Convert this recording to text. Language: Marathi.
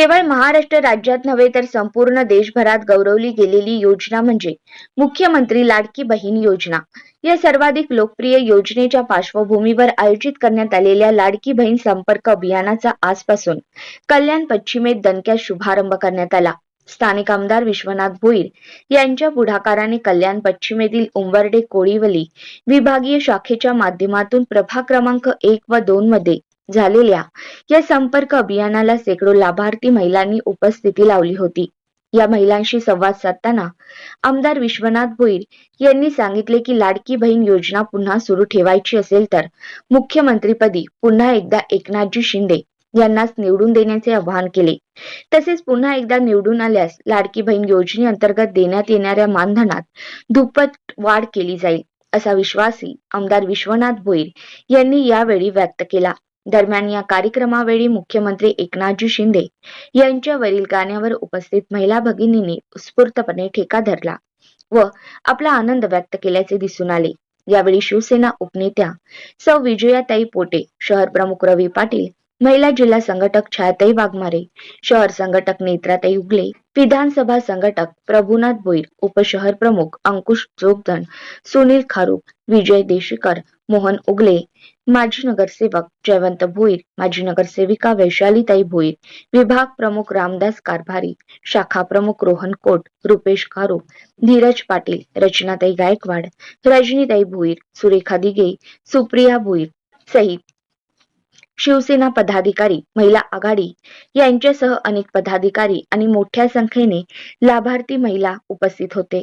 केवळ महाराष्ट्र राज्यात नव्हे तर संपूर्ण देशभरात गौरवली गेलेली योजना म्हणजे मुख्यमंत्री लाडकी बहीण योजना. या सर्वाधिक लोकप्रिय योजनेच्या पार्श्वभूमीवर आयोजित करण्यात आलेल्या लाडकी बहीण संपर्क अभियानाचा आजपासून कल्याण पश्चिमेत दणक्यात शुभारंभ करण्यात आला. स्थानिक आमदार विश्वनाथ भोईर यांच्या पुढाकाराने कल्याण पश्चिमेतील उंबर्डे कोळीवली विभागीय शाखेच्या माध्यमातून प्रभाग क्रमांक एक व दोन मध्ये झालेल्या या संपर्क अभियानाला शेकडो लाभार्थी महिलांनी उपस्थिती लावली होती. या महिलांशी संवाद साधताना आमदार विश्वनाथ भोईर यांनी सांगितले की लाडकी बहीण योजना पुन्हा सुरू ठेवायची असेल तर मुख्यमंत्रीपदी पुन्हा एकदा एकनाथजी शिंदे यांनाच निवडून देण्याचे आवाहन केले. तसेच पुन्हा एकदा निवडून आल्यास लाडकी बहीण योजनेअंतर्गत देण्यात येणाऱ्या मानधनात दुप्पट वाढ केली जाईल असा विश्वासही आमदार विश्वनाथ भोईर यांनी यावेळी व्यक्त केला. दरम्यान या कार्यक्रमावेळी मुख्यमंत्री एकनाथजी शिंदे यांच्यावरील गाण्यावर उपस्थित महिला भगिनींनी उत्स्फूर्तपणे ठेका धरला व आपला आनंद व्यक्त केल्याचे दिसून आले. यावेळी शिवसेना उपनेत्या सौ. विजयाताई पोटे शहर प्रमुख रवी पाटील महिला जिल्हा संघटक छायाताई वाघमारे शहर संघटक नेत्राताई उगले विधानसभा संघटक प्रभुनाथ भोईर उपशहर प्रमुख अंकुश जोगदन सुनील खारूक विजय देशीकर मोहन उगले माजी नगरसेवक जयवंत भोईर माजी नगरसेविका वैशालीताई भोईर विभाग प्रमुख रामदास कारभारी शाखा प्रमुख रोहन कोट रुपेश खारूक धीरज पाटील रचनाताई गायकवाड रजनीताई भोईर सुरेखा दिगे सुप्रिया भोईर सहित शिवसेना पदाधिकारी महिला आघाडी यांच्यासह अनेक पदाधिकारी आणि मोठ्या संख्येने लाभार्थी महिला उपस्थित होते.